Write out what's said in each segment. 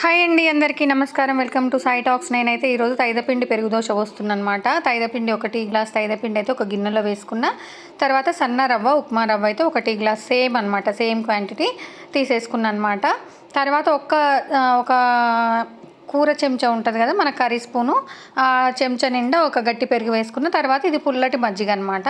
Hi అండి అందరికీ నమస్కారం. Welcome to Sai talks. నేనైతే ఈరోజు తైదపిండి పెరుగు దోశ వస్తుందన్నమాట తైదపిండి ఒక టీ గ్లాస్ తైదపిండి అయితే ఒక గిన్నెలో వేసుకున్న. తర్వాత సన్న రవ్వ ఉప్మా రవ్వ అయితే ఒక టీ గ్లాస్ సేమ్ అనమాట సేమ్ క్వాంటిటీ తీసేసుకున్న అనమాట తర్వాత ఒక్క ఒక కూర చెంచా ఉంటుంది కదా మన కర్రీ స్పూను. ఆ చెంచా నిండా ఒక గట్టి పెరుగు వేసుకున్న తర్వాత ఇది పుల్లటి మజ్జిగ అనమాట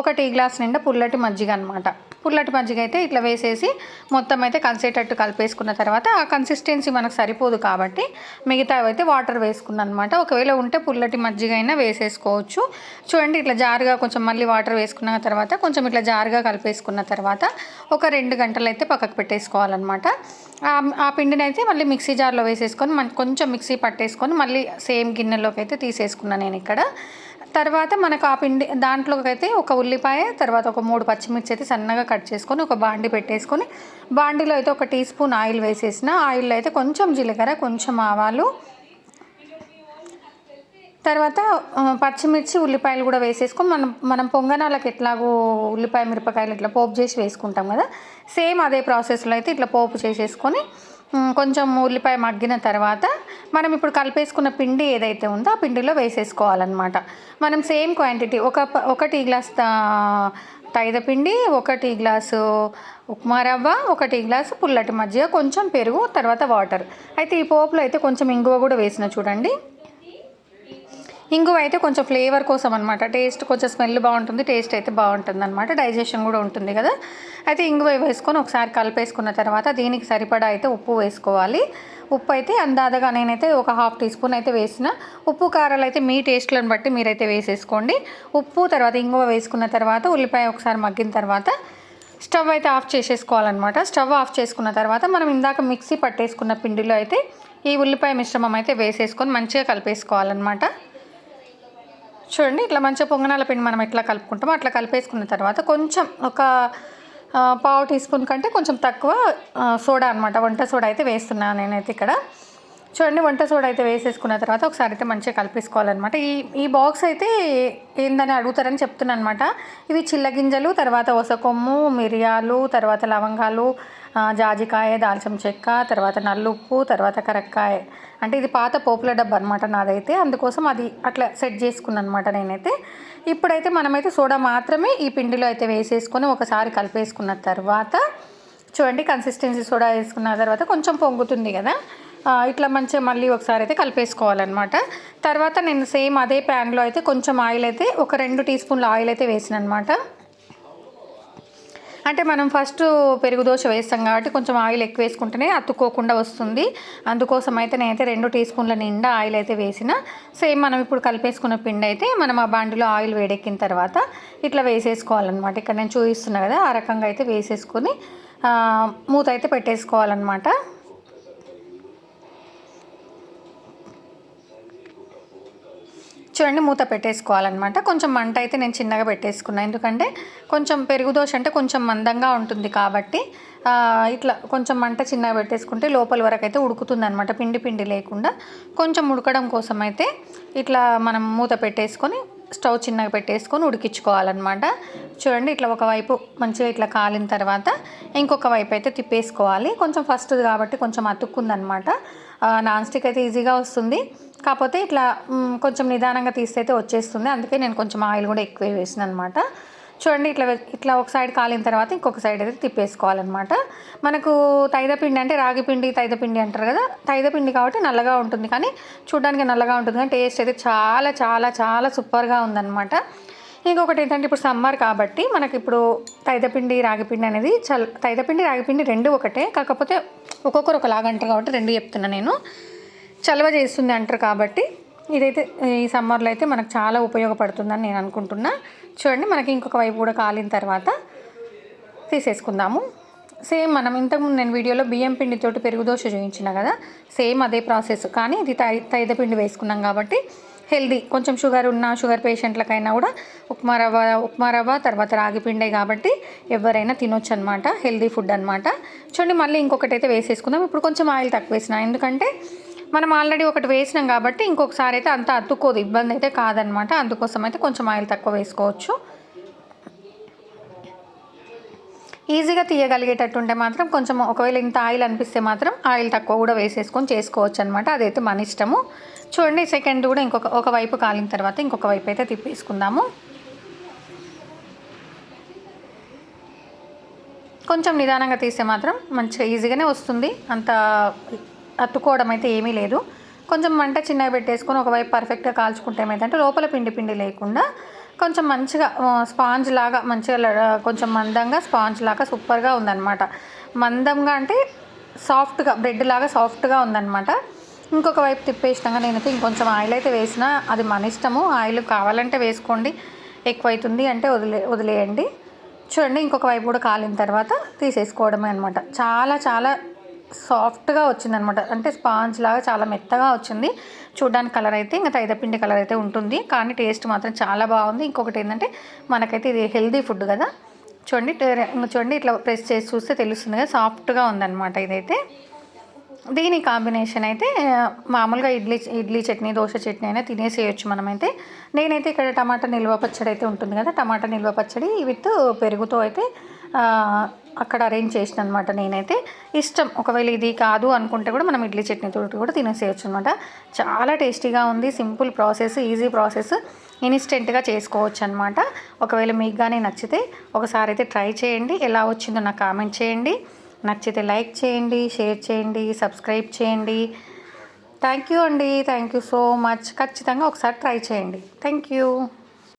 ఒక టీ గ్లాస్ నిండా పుల్లటి మజ్జిగ అనమాట పుల్లటి మజ్జిగ అయితే ఇట్లా వేసేసి మొత్తం అయితే కలిసేటట్టు కలిపేసుకున్న తర్వాత ఆ కన్సిస్టెన్సీ మనకు సరిపోదు కాబట్టి మిగతా అయితే వాటర్ వేసుకున్నాను అనమాట ఒకవేళ ఉంటే పుల్లటి మజ్జిగ అయినా వేసేసుకోవచ్చు. చూడండి ఇట్లా జారుగా కొంచెం మళ్ళీ వాటర్ వేసుకున్న తర్వాత కొంచెం ఇట్లా జారుగా కలిపేసుకున్న తర్వాత ఒక రెండు గంటలు అయితే పక్కకు పెట్టేసుకోవాలన్నమాట. ఆ- పిండిని అయితే మళ్ళీ మిక్సీ జార్లో వేసేసుకొని మన కొంచెం మిక్సీ పట్టేసుకొని మళ్ళీ సేమ్ గిన్నెలోకి అయితే తీసేసుకున్నాను నేను ఇక్కడ. తర్వాత మనకు ఆ పిండి దాంట్లోకి అయితే ఒక ఉల్లిపాయ తర్వాత ఒక మూడు పచ్చిమిర్చి అయితే సన్నగా కట్ చేసుకొని ఒక బాండి పెట్టేసుకొని బాండిలో అయితే ఒక టీ స్పూన్ ఆయిల్ వేసేసిన. ఆయిల్లో అయితే కొంచెం జీలకర్ర కొంచెం ఆవాలు తర్వాత పచ్చిమిర్చి ఉల్లిపాయలు కూడా వేసేసుకొని మనం మనం పొంగనాలకు ఎట్లాగో ఉల్లిపాయ మిరపకాయలు ఇట్లా పోపు చేసి వేసుకుంటాం కదా. సేమ్ అదే ప్రాసెస్లో అయితే ఇట్లా పోపు చేసేసుకొని కొంచెం ఉల్లిపాయ మగ్గిన తర్వాత మనం ఇప్పుడు కలిపేసుకున్న పిండి ఏదైతే ఉందో ఆ పిండిలో వేసేసుకోవాలన్నమాట. మనం సేమ్ క్వాంటిటీ ఒక ప- ఒక టీ గ్లాస్ తైద పిండి ఒక టీ గ్లాసు ఉప్మా రవ్వ ఒక టీ గ్లాసు పుల్లటి మజ్జిగ కొంచెం పెరుగు తర్వాత వాటర్. అయితే ఈ పోపులో అయితే కొంచెం ఇంగువ కూడా వేసిన చూడండి. ఇంగువ అయితే కొంచెం ఫ్లేవర్ కోసం అనమాట టేస్ట్ కొంచెం స్మెల్ బాగుంటుంది టేస్ట్ అయితే బాగుంటుంది అనమాట డైజెషన్ కూడా ఉంటుంది కదా. అయితే ఇంగువ వేసుకొని ఒకసారి కలిపేసుకున్న తర్వాత దీనికి సరిపడా అయితే ఉప్పు వేసుకోవాలి. ఉప్పు అయితే అందాదగా నేనైతే ఒక హాఫ్ టీ స్పూన్ అయితే వేసిన. ఉప్పు కారాలు అయితే మీ టేస్ట్లను బట్టి మీరైతే వేసేసుకోండి. ఉప్పు తర్వాత ఇంగువ వేసుకున్న తర్వాత ఉల్లిపాయ ఒకసారి మగ్గిన తర్వాత స్టవ్ అయితే ఆఫ్ చేసేసుకోవాలన్నమాట. స్టవ్ ఆఫ్ చేసుకున్న తర్వాత మనం ఇందాక మిక్సీ పట్టేసుకున్న పిండిలో అయితే ఈ ఉల్లిపాయ మిశ్రమం అయితే వేసేసుకొని మంచిగా కలిపేసుకోవాలన్నమాట. చూడండి ఇట్లా మంచిగా పొంగనాల పిండి మనం ఎట్లా కలుపుకుంటామో అట్లా కలిపేసుకున్న తర్వాత కొంచెం ఒక పావు టీ స్పూన్ కంటే కొంచెం తక్కువ సోడా అనమాట వంట సోడా అయితే వేస్తున్నాను నేనైతే ఇక్కడ. చూడండి వంట సోడా అయితే వేసేసుకున్న తర్వాత ఒకసారి అయితే మంచిగా కలిపేసుకోవాలన్నమాట. ఈ ఈ బాక్స్ అయితే ఏందని అడుగుతారని చెప్తున్నాను అనమాట ఇవి చిల్లగింజలు తర్వాత ఒసకొమ్ము మిరియాలు తర్వాత లవంగాలు జాజికాయ దాల్చిన చెక్క తర్వాత నల్లుప్పు తర్వాత కరక్కాయ. అంటే ఇది పాత పోపుల డబ్బా అనమాట నాదైతే. అందుకోసం అది అట్లా సెట్ చేసుకున్నాను అనమాట నేనైతే. ఇప్పుడైతే మనమైతే సోడా మాత్రమే ఈ పిండిలో అయితే వేసేసుకొని ఒకసారి కలిపేసుకున్న తర్వాత చూడండి కన్సిస్టెన్సీ సోడా వేసుకున్న తర్వాత కొంచెం పొంగుతుంది కదా. ఇట్లా మంచిగా మళ్ళీ ఒకసారి అయితే కలిపేసుకోవాలన్నమాట. తర్వాత నేను సేమ్ అదే ప్యాన్లో అయితే కొంచెం ఆయిల్ అయితే ఒక రెండు టీ స్పూన్ల ఆయిల్ అయితే వేసిన అనమాట అంటే మనం ఫస్ట్ పెరుగు దోశ వేస్తాం కాబట్టి కొంచెం ఆయిల్ ఎక్కువ వేసుకుంటేనే అతుక్కోకుండా వస్తుంది. అందుకోసం అయితే నేనైతే రెండు టీ స్పూన్ల నిండా ఆయిల్ అయితే వేసిన. సేమ్ మనం ఇప్పుడు కలిపేసుకున్న పిండి అయితే మనం ఆ బండిలో ఆయిల్ వేడెక్కిన తర్వాత ఇట్లా వేసేసుకోవాలన్నమాట. ఇక్కడ నేను చూపిస్తున్నా కదా ఆ రకంగా అయితే వేసేసుకొని మూత అయితే పెట్టేసుకోవాలన్నమాట. చూడండి మూత పెట్టేసుకోవాలన్నమాట. కొంచెం మంట అయితే నేను చిన్నగా పెట్టేసుకున్నాను ఎందుకంటే కొంచెం పెరుగు దోశ అంటే కొంచెం మందంగా ఉంటుంది కాబట్టి ఇట్లా కొంచెం మంట చిన్నగా పెట్టేసుకుంటే లోపల వరకు అయితే ఉడుకుతుంది అనమాట పిండి పిండి లేకుండా. కొంచెం ఉడకడం కోసం అయితే ఇట్లా మనం మూత పెట్టేసుకొని స్టవ్ చిన్నగా పెట్టేసుకొని ఉడికించుకోవాలన్నమాట. చూడండి ఇట్లా ఒకవైపు మంచిగా ఇట్లా కాలిన తర్వాత ఇంకొక వైపు అయితే తిప్పేసుకోవాలి. కొంచెం ఫస్ట్ కాబట్టి కొంచెం అతుక్కుందనమాట నాన్ స్టిక్ అయితే ఈజీగా వస్తుంది. కాకపోతే ఇట్లా కొంచెం నిదానంగా తీస్తే అయితే వచ్చేస్తుంది. అందుకే నేను కొంచెం ఆయిల్ కూడా ఎక్కువ వేసిన అనమాట చూడండి ఇట్లా ఇట్లా ఒక సైడ్ కాలిన తర్వాత ఇంకొక సైడ్ అయితే తిప్పేసుకోవాలన్నమాట మనకు తైదపిండి అంటే రాగి పిండి తైదపిండి అంటారు కదా? తైదపిండి కాబట్టి నల్లగా ఉంటుంది. కానీ చూడడానికి నల్లగా ఉంటుంది. కానీ టేస్ట్ అయితే చాలా చాలా చాలా సూపర్గా ఉందన్నమాట ఇంకొకటి ఏంటంటే ఇప్పుడు సమ్మర్ కాబట్టి మనకి ఇప్పుడు తైదపిండి రాగిపిండి అనేది చల్ తైదపిండి రాగిపిండి రెండు ఒకటే. కాకపోతే ఒక్కొక్కరు ఒకలాగా అంటారు కాబట్టి రెండు చెప్తున్నా నేను. చలవ చేస్తుంది అంటారు కాబట్టి ఇదైతే ఈ సమ్మర్లో అయితే మనకు చాలా ఉపయోగపడుతుందని నేను అనుకుంటున్నా. చూడండి మనకి ఇంకొక వైపు కూడా కాలిన తర్వాత తీసేసుకుందాము. సేమ్ మనం ఇంతకుముందు నేను వీడియోలో బియ్యం పిండితోటి పెరుగు దోశ చూపించిన కదా సేమ్ అదే ప్రాసెస్. కానీ ఇది తై తైద పిండి వేసుకున్నాం కాబట్టి హెల్దీ. కొంచెం షుగర్ ఉన్న షుగర్ పేషెంట్లకైనా కూడా ఉప్మా రవ్వ ఉప్మా రవ్వ తర్వాత రాగి పిండే కాబట్టి ఎవరైనా తినొచ్చు అనమాట హెల్దీ ఫుడ్ అనమాట చూడండి మళ్ళీ ఇంకొకటి అయితే వేసేసుకుందాం. ఇప్పుడు కొంచెం ఆయిల్ తక్కువ వేసిన ఎందుకంటే మనం ఆల్రెడీ ఒకటి వేసినాం కాబట్టి ఇంకొకసారి అయితే అంత అతుక్కోదు ఇబ్బంది అయితే కాదనమాట. అందుకోసం అయితే కొంచెం ఆయిల్ తక్కువ వేసుకోవచ్చు. ఈజీగా తీయగలిగేటట్టు ఉంటే మాత్రం కొంచెం ఒకవేళ ఇంత ఆయిల్ అనిపిస్తే మాత్రం ఆయిల్ తక్కువ కూడా వేసేసుకొని చేసుకోవచ్చు అనమాట అదైతే మన ఇష్టము. చూడండి సెకండ్ కూడా ఇంకొక ఒక వైపు కాలిన తర్వాత ఇంకొక వైపు అయితే తిప్పేసుకుందాము. కొంచెం నిదానంగా తీస్తే మాత్రం మంచిగా ఈజీగానే వస్తుంది. అంత అత్తుకోవడం అయితే ఏమీ లేదు. కొంచెం మంట చిన్నగా పెట్టేసుకొని ఒకవైపు పర్ఫెక్ట్గా కాల్చుకుంటే ఏమైందంటే లోపల పిండి పిండి లేకుండా కొంచెం మంచిగా స్పాంజ్ లాగా మంచిగా కొంచెం మందంగా స్పాంజ్ లాగా సూపర్గా ఉందన్నమాట. మందంగా అంటే సాఫ్ట్గా బ్రెడ్ లాగా సాఫ్ట్గా ఉందన్నమాట. ఇంకొక వైపు తిప్పేసినాక నేనైతే ఇంకొంచెం ఆయిల్ అయితే వేసిన అది మన ఇష్టము. ఆయిల్ కావాలంటే వేసుకోండి ఎక్కువ అవుతుంది అంటే వదిలే వదిలేయండి. చూడండి ఇంకొక వైపు కూడా కాలిన తర్వాత తీసేసుకోవడమే అనమాట చాలా చాలా సాఫ్ట్గా వచ్చిందనమాట. అంటే స్పాంజ్ లాగా చాలా మెత్తగా వచ్చింది. చూడడానికి కలర్ అయితే ఇంకా తైదపిండి కలర్ అయితే ఉంటుంది. కానీ టేస్ట్ మాత్రం చాలా బాగుంది. ఇంకొకటి ఏంటంటే మనకైతే ఇది హెల్దీ ఫుడ్ కదా. చూడండి చూడండి ఇట్లా ప్రెస్ చేసి చూస్తే తెలుస్తుంది కదా సాఫ్ట్గా ఉందన్నమాట ఇదైతే. దీని కాంబినేషన్ అయితే మామూలుగా ఇడ్లీ ఇడ్లీ చట్నీ దోశ చట్నీ అయినా తినేసేయచ్చు మనమైతే. నేనైతే ఇక్కడ టమాటా నిల్వ పచ్చడి అయితే ఉంటుంది కదా టమాటా నిల్వ పచ్చడి విత్ పెరుగుతో అయితే అక్కడ అరేంజ్ చేసిన అనమాట నేనైతే. ఇష్టం. ఒకవేళ ఇది కాదు అనుకుంటే కూడా మనం ఇడ్లీ చట్నీ తోటి కూడా తినేసేయచ్చు అనమాట. చాలా టేస్టీగా ఉంది. Simple process easy process. ఇన్స్టెంట్గా చేసుకోవచ్చు అనమాట ఒకవేళ మీకు కానీ నచ్చితే ఒకసారి అయితే ట్రై చేయండి. ఎలా వచ్చిందో నాకు కామెంట్ చేయండి. నచ్చితే లైక్ చేయండి షేర్ చేయండి సబ్స్క్రైబ్ చేయండి. థ్యాంక్ యూ అండి. Thank you so much. ఖచ్చితంగా ఒకసారి ట్రై చేయండి. Thank you